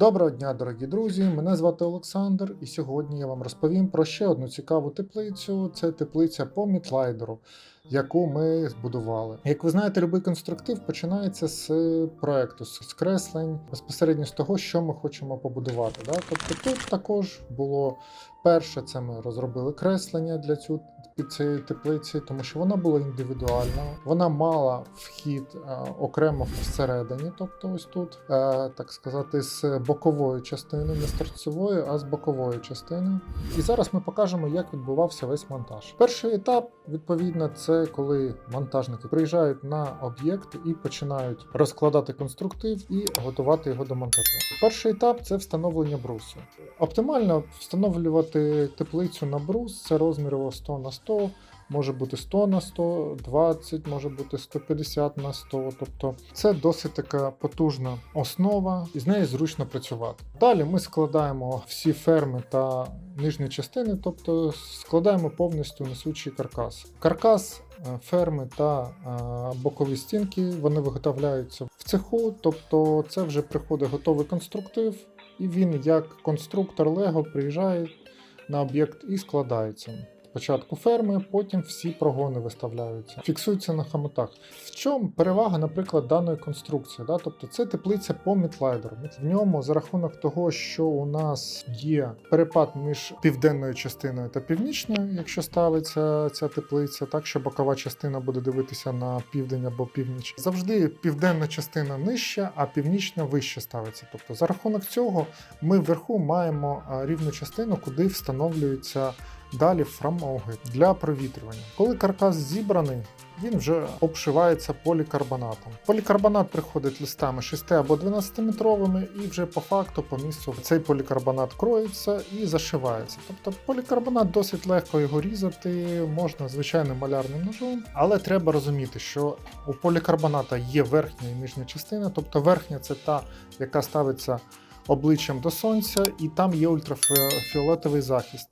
Доброго дня, дорогі друзі! Мене звати Олександр, і сьогодні я вам розповім про ще одну цікаву теплицю. Це теплиця по мітлайдеру, яку ми збудували. Як ви знаєте, будь-який конструктив починається з проекту, з креслень, безпосередньо з того, що ми хочемо побудувати. Да? Тобто тут також було перше, це ми розробили креслення для цю, цієї теплиці, тому що вона була індивідуальна, вона мала вхід е, окремо всередині, тобто ось тут, е, так сказати, з бокової частини, не з торцевої, а з бокової частини. І зараз ми покажемо, як відбувався весь монтаж. Перший етап, відповідно, це коли монтажники приїжджають на об'єкт і починають розкладати конструктив і готувати його до монтажу. Перший етап це встановлення брусу. Оптимально встановлювати теплицю на брус це розміру 100 на 100, може бути 100 на 100, 20, може бути 150 на 100. Тобто це досить така потужна основа, і з нею зручно працювати. Далі ми складаємо всі ферми та нижні частини, тобто складаємо повністю несучий каркас. Каркас. е, Ферми та е, бокові стінки вони виготовляються в цеху, тобто це вже приходить готовий конструктив, і він як конструктор Лего приїжджає на об'єкт і складається. Спочатку ферми, потім всі прогони виставляються, фіксуються на хамотах. В чому перевага, наприклад, даної конструкції? Да? Тобто це теплиця по мітлайдеру. В ньому за рахунок того, що у нас є перепад між південною частиною та північною, якщо ставиться ця теплиця, так що бокова частина буде дивитися на південь або північ. Завжди південна частина нижча, а північна вище ставиться. Тобто, за рахунок цього ми вверху маємо рівну частину, куди встановлюється Далі фрамоги для провітрювання. Коли каркас зібраний, він вже обшивається полікарбонатом. Полікарбонат приходить листами 6 або 12 метровими, і вже по факту по місцю цей полікарбонат кроїться і зашивається. Тобто полікарбонат досить легко його різати, можна звичайним малярним ножом, але треба розуміти, що у полікарбоната є верхня і нижня частина, тобто верхня це та, яка ставиться обличчям до сонця, і там є ультрафіолетовий захист.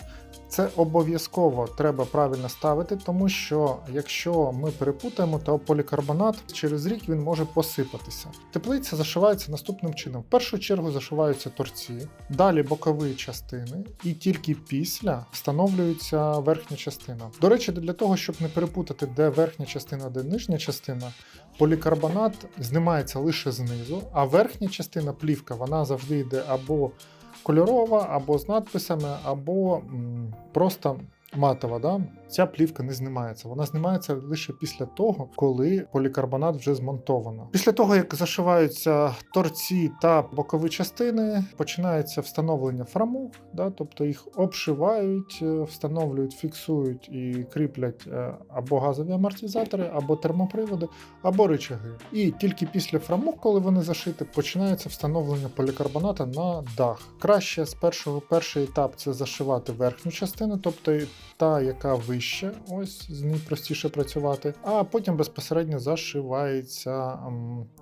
Це обов'язково треба правильно ставити, тому що якщо ми перепутаємо, то полікарбонат через рік він може посипатися. Теплиця зашивається наступним чином: в першу чергу зашиваються торці, далі бокові частини, і тільки після встановлюється верхня частина. До речі, для того, щоб не перепутати, де верхня частина, де нижня частина, полікарбонат знімається лише знизу, а верхня частина плівка вона завжди йде або кольорова, або з надписами, або просто матова. Да? Ця плівка не знімається. Вона знімається лише після того, коли полікарбонат вже змонтовано. Після того, як зашиваються торці та бокові частини, починається встановлення фрамуг, да? тобто їх обшивають, е, встановлюють, фіксують і кріплять е, або газові амортизатори, або термоприводи, або рычаги. І тільки після фрамуг, коли вони зашиті, починається встановлення полікарбоната на дах. Краще з першого перший етап це зашивати верхню частину, тобто та, яка вище, ось з ній простіше працювати, а потім безпосередньо зашивається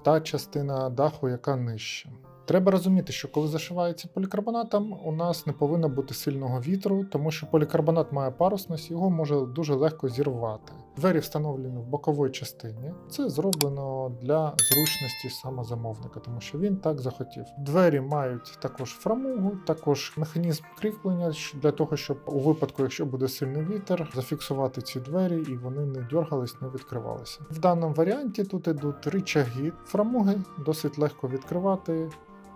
та частина даху, яка нижче. Треба розуміти, що коли зашивається полікарбонатом, у нас не повинно бути сильного вітру, тому що полікарбонат має парусність, його може дуже легко зірвати. Двері встановлені в боковій частині. Це зроблено для зручності самозамовника, тому що він так захотів. Двері мають також фрамугу, також механізм кріплення для того, щоб у випадку, якщо буде сильний вітер, зафіксувати ці двері і вони не дергались, не відкривалися. В даному варіанті тут ідуть ричаги фрамуги, досить легко відкривати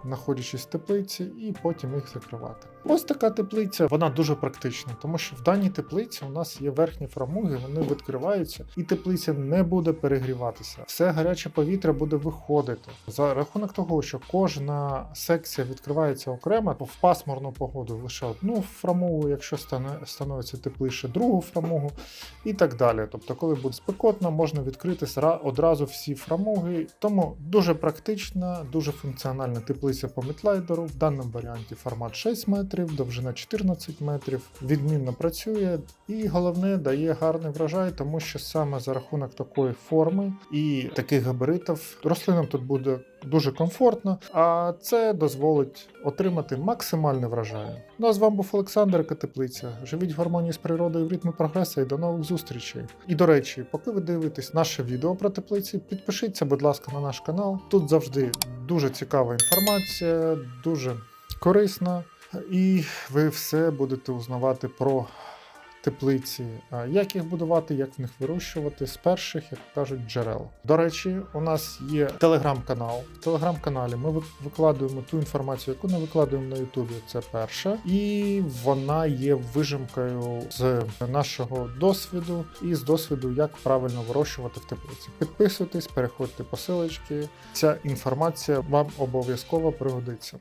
знаходячись в теплиці, і потім їх закривати. Ось така теплиця, вона дуже практична, тому що в даній теплиці у нас є верхні фрамуги, вони відкриваються, і теплиця не буде перегріватися. Все гаряче повітря буде виходити. За рахунок того, що кожна секція відкривається окремо, в пасмурну погоду лише одну фрамугу, якщо становиться тепліше, другу фрамугу і так далі. Тобто, коли буде спекотно, можна відкрити одразу всі фрамуги. Тому дуже практична, дуже функціональна теплиця по мітлайдеру. В даному варіанті формат 6 метрів, довжина 14 метрів. Відмінно працює і головне дає гарний врожай, тому що саме за рахунок такої форми і таких габаритів рослинам тут буде дуже комфортно, а це дозволить отримати максимальний врожай. Ну а з вами був Олександр яка Теплиця. Живіть в гармонії з природою в ритмі прогресу і до нових зустрічей. І до речі, поки ви дивитесь наше відео про теплиці, підпишіться, будь ласка, на наш канал. Тут завжди дуже цікава інформація, дуже корисна, і ви все будете узнавати про теплиці, як їх будувати, як в них вирощувати з перших, як кажуть, джерел. До речі, у нас є телеграм-канал. В телеграм-каналі ми викладуємо ту інформацію, яку не викладуємо на Ютубі. Це перше, і вона є вижимкою з нашого досвіду і з досвіду, як правильно вирощувати в теплиці. Підписуйтесь, переходьте по. Ця інформація вам обов'язково пригодиться.